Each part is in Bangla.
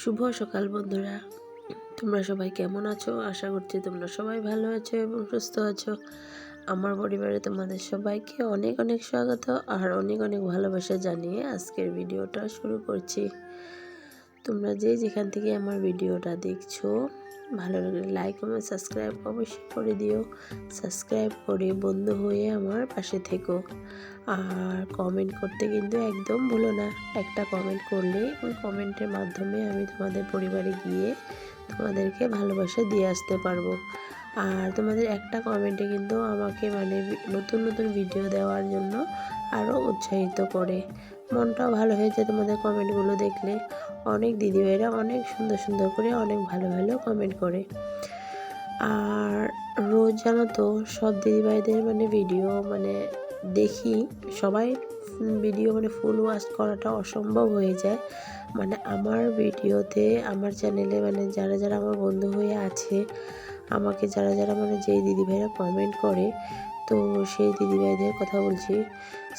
শুভ সকাল বন্ধুরা। তোমরা সবাই কেমন আছো? আশা করছি তোমরা সবাই ভালো আছো এবং সুস্থ আছো। আমার পরিবারে তোমাদের সবাইকে অনেক অনেক স্বাগত আর অনেক অনেক ভালোবাসা জানিয়ে আজকের ভিডিওটা শুরু করছি। তোমরা যে যেখান থেকে আমার ভিডিওটা দেখছ ভালো লাগলে লাইক কমেন্ট সাবস্ক্রাইব অবশ্যই করে দিও। সাবস্ক্রাইব করে বন্ধু হয়ে আমার পাশে থেকো। আর কমেন্ট করতে কিন্তু একদম ভুলো না। একটা কমেন্ট করলে ওই কমেন্টের মাধ্যমে আমি তোমাদের পরিবারে গিয়ে তোমাদেরকে ভালোবাসা দিয়ে আসতে পারব। আর তোমাদের একটা কমেন্টে কিন্তু আমাকে মানে নতুন নতুন ভিডিও দেওয়ার জন্য আরও উৎসাহিত করে। মনটাও ভালো হয়ে তোমাদের কমেন্টগুলো দেখলে। অনেক দিদিভাইরা অনেক সুন্দর সুন্দর করে অনেক ভালো ভালো কমেন্ট করে। আর রোজ জানো তো, সব দিদিভাইদের মানে ভিডিও মানে দেখি সবাই ভিডিও মানে ফুল ওয়াচ করাটা অসম্ভব হয়ে যায়। মানে আমার ভিডিওতে, আমার চ্যানেলে মানে যারা যারা আমার বন্ধু হয়ে আছে, আমাকে যারা যারা মানে যেই দিদিভাইরা কমেন্ট করে তো সেই দিদিভাইদের কথা বলছি।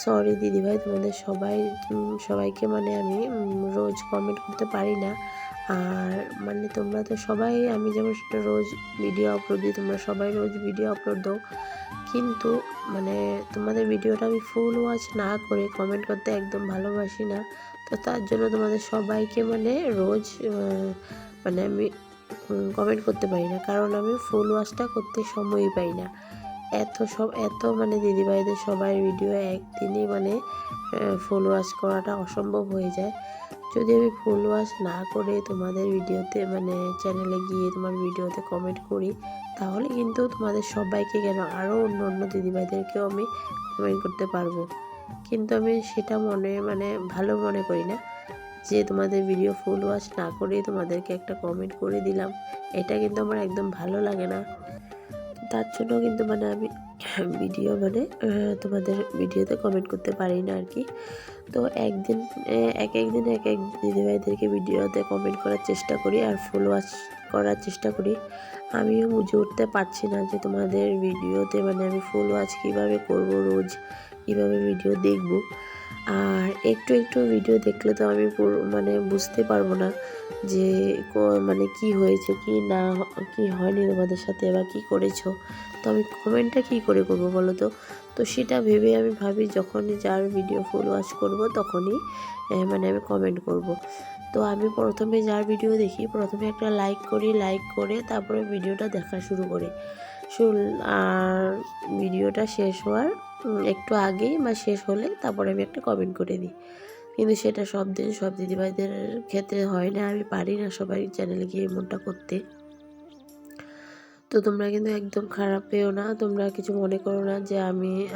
সরি দিদিভাই, তোমাদের সবাই সবাইকে মানে আমি রোজ কমেন্ট করতে পারি না। আর মানে তোমরা তো সবাই, আমি যেমন সেটা রোজ ভিডিও আপলোড দিই, তোমরা সবাই রোজ ভিডিও আপলোড দাও। কিন্তু মানে তোমাদের ভিডিওটা আমি ফুল ওয়াচ না করে কমেন্ট করতে একদম ভালোবাসি না। তো তার জন্য তোমাদের সবাইকে মানে রোজ মানে আমি কমেন্ট করতে পারি না। কারণ আমি ফুল ওয়াচটা করতে সময়ই পাই না। এত সব, এত মানে দিদিভাইদের সবাই ভিডিও একদিনই মানে ফুল ওয়াচ করাটা অসম্ভব হয়ে যায়। যদি আমি ফুল ওয়াচ না করে তোমাদের ভিডিওতে মানে চ্যানেলে গিয়ে তোমার ভিডিওতে কমেন্ট করি, তাহলে কিন্তু তোমাদের সবাইকে কেন আরও অন্য অন্য দিদিভাইদেরকেও আমি কমেন্ট করতে পারব। কিন্তু আমি সেটা মনে মানে ভালো মনে করি না যে তোমাদের ভিডিও ফুল ওয়াচ না করেই তোমাদেরকে একটা কমেন্ট করে দিলাম। এটা কিন্তু আমার একদম ভালো লাগে না। তার জন্য কিন্তু মানে আমি ভিডিও মানে তোমাদের ভিডিওতে কমেন্ট করতে পারি না আর কি তো একদিন, এক একদিন এক এক দিদিভাইদেরকে ভিডিওতে কমেন্ট করার চেষ্টা করি আর ফুল ওয়াচ করার চেষ্টা করি। আমিও বুঝে উঠতে পারছি না যে তোমাদের ভিডিওতে মানে আমি ফুল ওয়াচ কীভাবে করব রোজ, কীভাবে ভিডিও দেখব। আর একটু একটু ভিডিও দেখলে তো আমি মানে বুঝতে পারব না যে মানে কি হয়েছে, কি না কি হয়নি তোমাদের সাথে বা কি করেছ। তো আমি কমেন্টটা কী করে করব বলো তো? তো সেটা ভেবে আমি ভাবি যখনই যার ভিডিও ফুল ওয়াচ করব তখনই মানে আমি কমেন্ট করব। তো আমি প্রথমে যার ভিডিও দেখি, প্রথমে একটা লাইক করি লাইক করে তারপরে ভিডিওটা দেখা শুরু করি। আর ভিডিওটা শেষ হওয়ার একটু আগেই বা শেষ হলে তারপরে আমি একটা কমেন্ট করে দিই। কিন্তু সেটা সব দিন, সব দিদিভাইদের ক্ষেত্রে হয় না, আমি পারি না সবাই চ্যানেলে গিয়ে এমনটা করতে। তো তোমরা কিন্তু একদম খারাপ পেও না, তোমরা কিছু মনে করো না যে আমি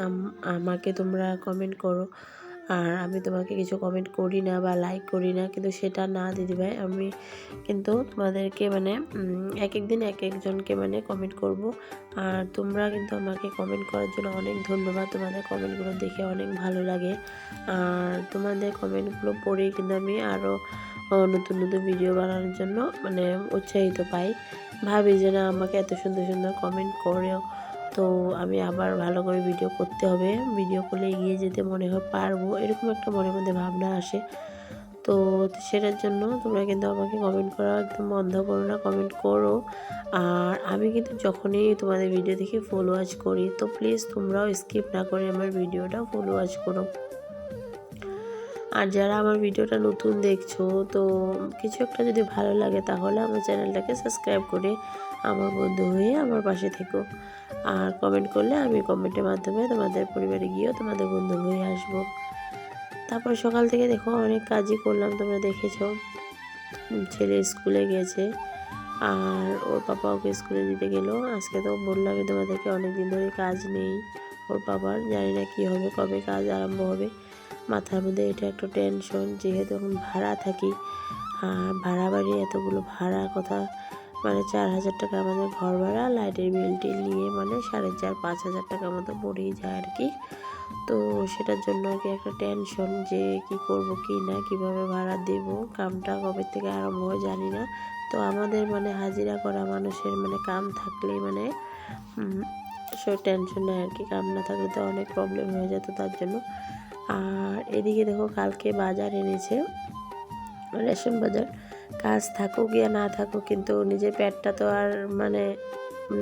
আমাকে তোমরা কমেন্ট করো। আর আমি তোমাকে কিছু কমেন্ট করি না বা লাইক করি না, কিন্তু সেটা না দিদিভাই আমি কিন্তু তোমাদেরকে মানে এক এক দিন এক একজনকে মানে কমেন্ট করব। আর তোমরা কিন্তু আমাকে কমেন্ট করার জন্য অনেক ধন্যবাদ, তোমাদের কমেন্টগুলো দেখে অনেক ভালো লাগে। আর তোমাদের কমেন্টগুলো পড়েই কিন্তু আমি আরও নতুন নতুন ভিডিও বানানোর জন্য মানে উৎসাহিত পাই। ভাবি যে না, আমাকে এত সুন্দর সুন্দর কমেন্ট করেও তো আমি আবার ভালো করে ভিডিও করতে হবে। ভিডিও করলে এগিয়ে যেতে মনে হয় পারব, এরকম একটা মনের মধ্যে ভাবনা আসে। তো সেটার জন্য তোমরা কিন্তু আমাকে কমেন্ট করা, একদম বন্ধ করো না কমেন্ট করো। আর আমি কিন্তু যখনই তোমাদের ভিডিও দেখে ফুল ওয়াচ করি, তো প্লিজ তোমরাও স্কিপ না করে আমার ভিডিওটা ফুল ওয়াচ করো। আর যারা আমার ভিডিওটা নতুন দেখছ, তো কিছু একটা যদি ভালো লাগে তাহলে আমার চ্যানেলটাকে সাবস্ক্রাইব করে আমার বন্ধু হয়ে আমার পাশে থেকো। আর কমেন্ট করলে আমি কমেন্টের মাধ্যমে তোমাদের পরিবারে গিয়েও তোমাদের বন্ধু হয়ে আসব। তারপর সকাল থেকে দেখো অনেক কাজই করলাম, তোমরা দেখেছ। ছেলে স্কুলে গেছে আর ওর পাপা ওকে স্কুলে দিতে গেল। আজকে তো বললাম তোমাদেরকে অনেক দিন ধরে কাজ নেই। ওর বাবার জানি না কী হবে, কবে কাজ আরম্ভ হবে। মাথার মধ্যে এটা একটা টেনশন যেহেতু এখন ভাড়া থাকি। আর ভাড়া বাড়ি এতগুলো ভাড়া কথা মানে চার হাজার টাকা আমাদের ঘর ভাড়া, লাইটের বিল টিল নিয়ে মানে সাড়ে চার, পাঁচ হাজার টাকার মতো পড়েই যায় আর কি। তো সেটার জন্য আর কি একটা টেনশন যে কি করব, কি না, কীভাবে ভাড়া দেব, কামটা কবে থেকে আরম্ভ হয় জানি না। তো আমাদের মানে হাজিরা করা মানুষের মানে কাম থাকলেই মানে সে টেনশন নেয় আর কি কাম না থাকলে তো অনেক প্রবলেম হয়ে যেত তার জন্য। আর এদিকে দেখো কালকে বাজার এনেছে রেশন বাজার। কাজ থাকুক ইয়া না থাকুক, কিন্তু নিজের পেটটা তো আর মানে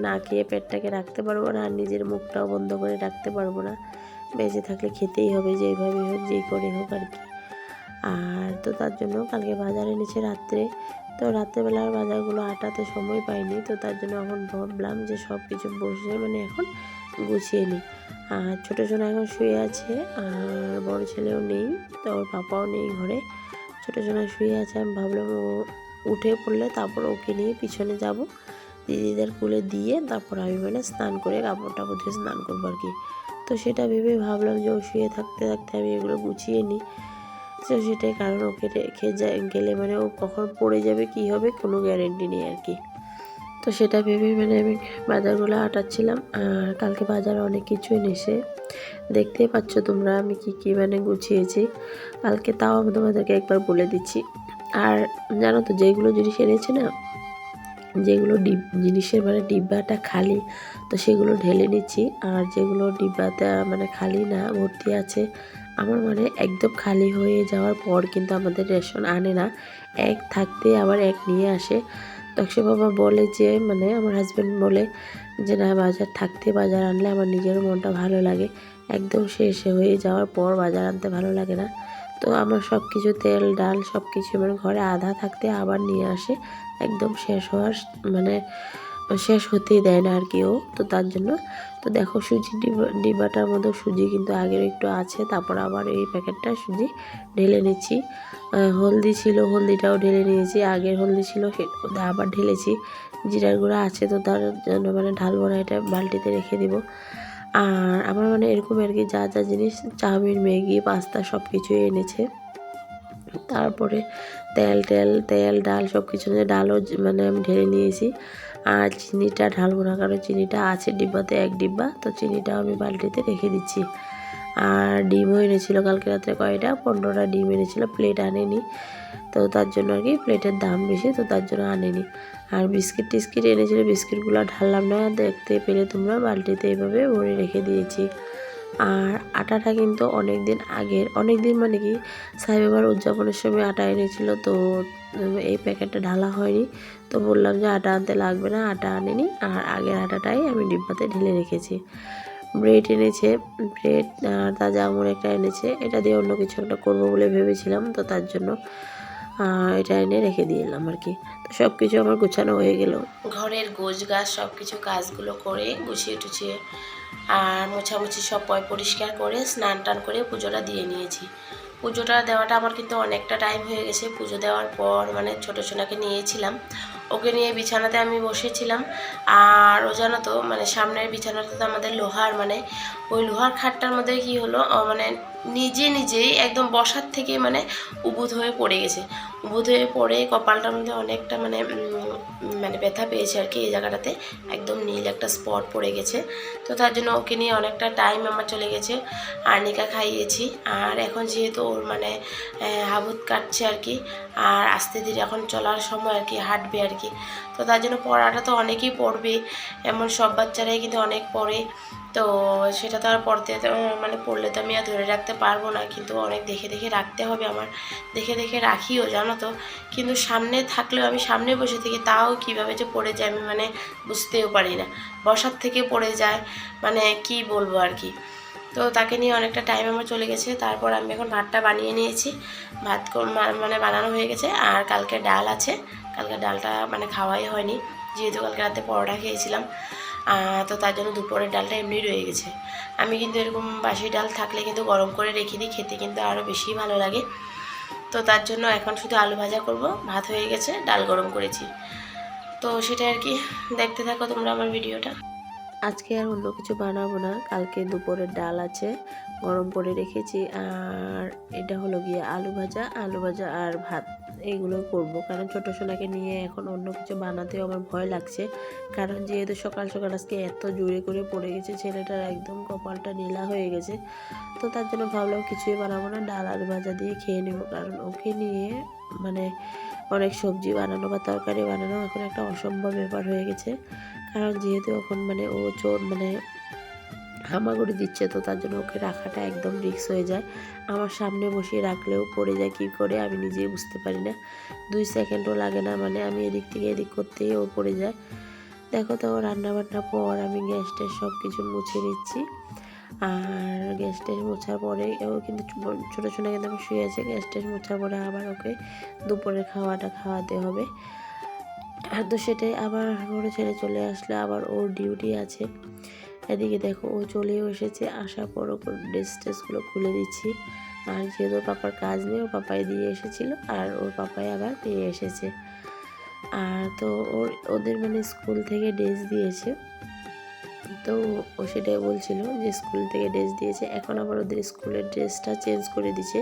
না খেয়ে পেটটাকে রাখতে পারব না আর নিজের মুখটাও বন্ধ করে রাখতে পারব না। বেঁচে থাকলে খেতেই হবে যেইভাবে হোক, যেই করে হোক আর কি। আর তো তার জন্য কালকে বাজার এনেছে রাত্রে। তো রাত্রেবেলার বাজারগুলো আটাতে সময় পাইনি, তো তার জন্য এখন ভাবলাম যে সব কিছু বসে মানে এখন গুছিয়ে নিই। আর ছোটো ছোটো এখন শুয়ে আছে, আর বড় ছেলেও নেই, তো ওর পাপাও নেই ঘরে। ছোটো ছোটো শুয়ে আছে, আমি ভাবলাম ও উঠে পড়লে তারপর ওকে নিয়ে পিছনে যাব। দিদিদের কুলে দিয়ে তারপর আমি মানে স্নান করে কাপড় টাপড় ধুয়ে স্নান করব আর কি। তো সেটা ভেবে ভাবলাম যে ও শুয়ে থাকতে থাকতে আমি এগুলো গুছিয়ে নিই। তো সেটাই কারণ ওকে রেখে গেলে মানে ও কখন পড়ে যাবে কি হবে কোনো গ্যারেন্টি নেই আর কি। তো সেটা ভেবে মানে আমি বাজারগুলো আটাচ্ছিলাম। আর কালকে বাজারে অনেক কিছুই এনেছে দেখতেই পাচ্ছ তোমরা আমি কি কি মানে গুছিয়েছি। কালকে তাও আমি তোমাদেরকে একবার বলে দিচ্ছি। আর জানো তো, যেগুলো জিনিস এনেছে না, যেগুলো ডিব, জিনিসের মানে ডিব্বাটা খালি, তো সেগুলো ঢেলে নিচ্ছি। আর যেগুলো ডিব্বাতে মানে খালি না, ভর্তি আছে, আমার মানে একদম খালি হয়ে যাওয়ার পর কিন্তু আমাদের রেশন আনে না। এক থাকতে আবার এক নিয়ে আসে। তক্ষে বাবা বলে যে মানে আমার হাজব্যান্ড বলে যে, না, বাজার থাকতে বাজার আনলে আমার নিজের মনটা ভালো লাগে। একদম শেষ হয়ে যাওয়ার পর বাজার আনতে ভালো লাগে না। তো আমার সব কিছু তেল, ডাল সব কিছু মানে ঘরে আধা থাকতে আবার নিয়ে আসে। একদম শেষ হওয়ার মানে শেষ হতেই দেয় না আর কি ও। তো তার জন্য, তো দেখো সুজি ডিবা, ডিবাটার মধ্যে সুজি কিন্তু আগের একটু আছে। তারপর আবার এই প্যাকেটটা সুজি ঢেলে নিচ্ছি। হলদি ছিল, হলদিটাও ঢেলে নিয়েছি। আগের হলদি ছিল আবার ঢেলেছি। জিরার গুঁড়া আছে তো তার জন্য মানে ঢালবো না, এটা বালতিতে রেখে দিব। আর আমার মানে এরকম আর কি যা যা জিনিস, চাউমিন, ম্যাগি, পাস্তা সব কিছুই এনেছে। তারপরে তেল টেল তেল, ডাল সব কিছু ডালও মানে আমি ঢেলে নিয়েছি। আর চিনিটা ঢালবো না, কারণ চিনিটা আছে ডিব্বাতে, এক ডিব্বা। তো চিনিটাও আমি বালতিতে রেখে দিচ্ছি। আর ডিমও এনেছিল কালকে রাত্রে কয়টা? পনেরোটা ডিম এনেছিল প্লেট আনেনি। তো তার জন্য আর কি প্লেটের দাম বেশি, তো তার জন্য আনেনি। আর বিস্কিট টিস্কিট এনেছিল, বিস্কিটগুলো ঢাললাম না। দেখতে পেলে তোমরা, বালতিতে এভাবে ভরে রেখে দিয়েছি। আর আটাটা কিন্তু অনেক দিন আগের অনেক দিন মানে কি সাইবাবার উদযাপনের সময় আটা এনেছিল, তো এই প্যাকেটটা ঢালা হয়নি। তো বললাম যে আটা আনতে লাগবে না, আটা আনেনি। আর আগের আটাটাই আমি ডিব্বাতে ঢেলে রেখেছি। ব্রেড এনেছে ব্রেড আর তাজা আমুর একটা এনেছে। এটা দিয়ে অন্য কিছু একটা করব বলে ভেবেছিলাম, তো তার জন্য এটা এনে রেখে দিলাম আর কি। তো সব কিছু আমার গুছানো হয়ে গেল। ঘরের গোছ গাছ সব কিছু কাজগুলো করে গুছিয়ে টুছিয়ে, আর মোছামুছি সব পয় পরিষ্কার করে, স্নান টান করে পুজোটা দিয়ে নিয়েছি। পুজোটা দেওয়াটা আমার কিন্তু অনেকটা টাইম হয়ে গেছে। পুজো দেওয়ার পর মানে ছোটো সোনাকে নিয়েছিলাম। ওকে নিয়ে বিছানাতে আমি বসেছিলাম। আর ও জানো তো মানে সামনের বিছানাটা তো আমাদের লোহার মানে ওই লোহার খাটটার মধ্যে কি হলো মানে নিজে নিজেই একদম বসার থেকে মানে উবুধ হয়ে পড়ে গেছে। উবুধ হয়ে পড়ে কপালটার মধ্যে অনেকটা মানে মানে ব্যথা পেয়েছে আর কি এই জায়গাটাতে। একদম নীল একটা স্পট পড়ে গেছে। তো তার জন্য ওকে নিয়ে অনেকটা টাইম আমার চলে গেছে। আর্নিকা খাইয়েছি। আর এখন যেহেতু ওর মানে হাবুত কাটছে আর কি, আর আস্তে ধীরে এখন চলার সময় আর কি, হাঁটবে আর কি। তো তার জন্য পড়াটা তো অনেকেই পড়বে। এমন সব বাচ্চারাই কিন্তু অনেক পড়ে। তো সেটা তো আর পড়তে মানে পড়লে তো আমি আর ধরে রাখতে পারব না, কিন্তু অনেক দেখে দেখে রাখতে হবে আমার। দেখে দেখে রাখিও, জানো তো। কিন্তু সামনে থাকলেও আমি সামনে বসে থেকে তাও কীভাবে যে পড়ে যায় আমি মানে বুঝতেও পারি না। বসার থেকে পড়ে যায় মানে কি বলব আর কি। তো তাকে নিয়ে অনেকটা টাইম আমার চলে গেছে, তারপর আমি এখন ভাতটা বানিয়ে নিয়েছি। ভাত মানে বানানো হয়ে গেছে, আর কালকে ডাল আছে। কালকে ডালটা মানে খাওয়াই হয়নি, যেহেতু কালকে রাতে পরোটা খেয়েছিলাম। তো তার জন্য দুপুরের ডালটা এমনি রয়ে গেছে। আমি কিন্তু এরকম বাসি ডাল থাকলে কিন্তু গরম করে রেখে দিই, খেতে কিন্তু আরও বেশি ভালো লাগে। তো তার জন্য এখন শুধু আলু ভাজা করব, ভাত হয়ে গেছে, ডাল গরম করেছি। তো সেটা আর কি, দেখতে থাকো তোমরা আমার ভিডিওটা। আজকে আর অন্য কিছু বানাবো না। কালকে দুপুরের ডাল আছে, গরম করে রেখেছি। আর এটা হলো গিয়ে আলু ভাজা আলু ভাজা আর ভাত। এইগুলো করব। কারণ ছোটো সোনাকে নিয়ে এখন অন্য কিছু বানাতেও আমার ভয় লাগছে। কারণ যেহেতু সকাল সকাল আজকে এত জোরে করে পড়ে গেছে, ছেলেটার একদম কপালটা নীলা হয়ে গেছে। তো তার জন্য ভাবলাম কিছুই বানাবো না, ডাল, আলু ভাজা দিয়ে খেয়ে নেব। কারণ ওকে নিয়ে মানে অনেক সবজি বানানো বা তরকারি বানানো এখন একটা অসম্ভব ব্যাপার হয়ে গেছে। কারণ যেহেতু এখন মানে ও চোর মানে হামাগুড়ি দিচ্ছে, তো তার জন্য ওকে রাখাটা একদম রিস্ক হয়ে যায়। আমার সামনে বসিয়ে রাখলেও পড়ে যায় কী করে আমি নিজেই বুঝতে পারি না। দুই সেকেন্ডও লাগে না মানে আমি এদিক থেকে এদিক করতেই ও পড়ে যায়। দেখো তো রান্না বান্না পর আমি গ্যাস ট্যাস সব কিছু মুছে নিচ্ছি। আর গ্যাস ট্যাস মোছার পরে ও কিন্তু ছোটো ছোটো কিন্তু আমি শুয়ে আছে। গ্যাস ট্যাস মোছার পরে আবার ওকে দুপুরের খাওয়াটা খাওয়াতে হবে। আর তো সেটাই আবার ঘরে ছেড়ে চলে আসলে, আবার ওর ডিউটি আছে। এদিকে দেখো, ও চলেও এসেছে, আসার পর ওর ড্রেস ট্রেসগুলো খুলে দিচ্ছি। আর যেহেতু ওর পাপার কাজ নেই, ওর পাপাই দিয়ে এসেছিল, আর ওর পাপাই আবার দিয়ে এসেছে। আর তো ওর, ওদের মানে স্কুল থেকে ড্রেস দিয়েছে। তো ও সেটাই বলছিল যে স্কুল থেকে ড্রেস দিয়েছে। এখন আবার ওদের স্কুলের ড্রেসটা চেঞ্জ করে দিয়েছে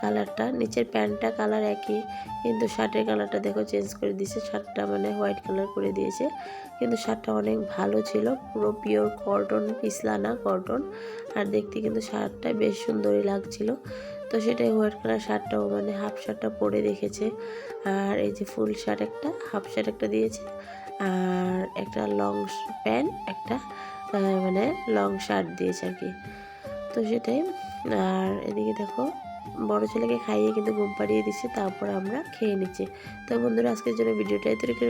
কালারটা, নিচের প্যান্টটা কালার একই, কিন্তু শার্টের কালারটা দেখো চেঞ্জ করে দিয়েছে শার্টটা মানে হোয়াইট কালার করে দিয়েছে। কিন্তু শার্টটা অনেক ভালো ছিল, পুরো পিওর কটন পিছলা না কটন। আর দেখতে কিন্তু শার্টটা বেশ সুন্দরই লাগছিল। তো সেটাই হোয়াইট কালার শার্টটাও মানে হাফ শার্টটা পরে দেখেছে আর এই যে ফুল শার্ট একটা, হাফ শার্ট একটা দিয়েছে। আর একটা লং প্যান্ট, একটা মানে লং শার্ট দিয়েছে আর কি। তো সেটাই। আর এদিকে দেখো, বড় ছেলেকে খাইয়ে কিন্তু ঘুম পাড়িয়ে দিচ্ছে, তারপর আমরা খেয়ে নিচ্ছি। তো বন্ধুরা, আজকের জন্য ভিডিওটা এত রেখে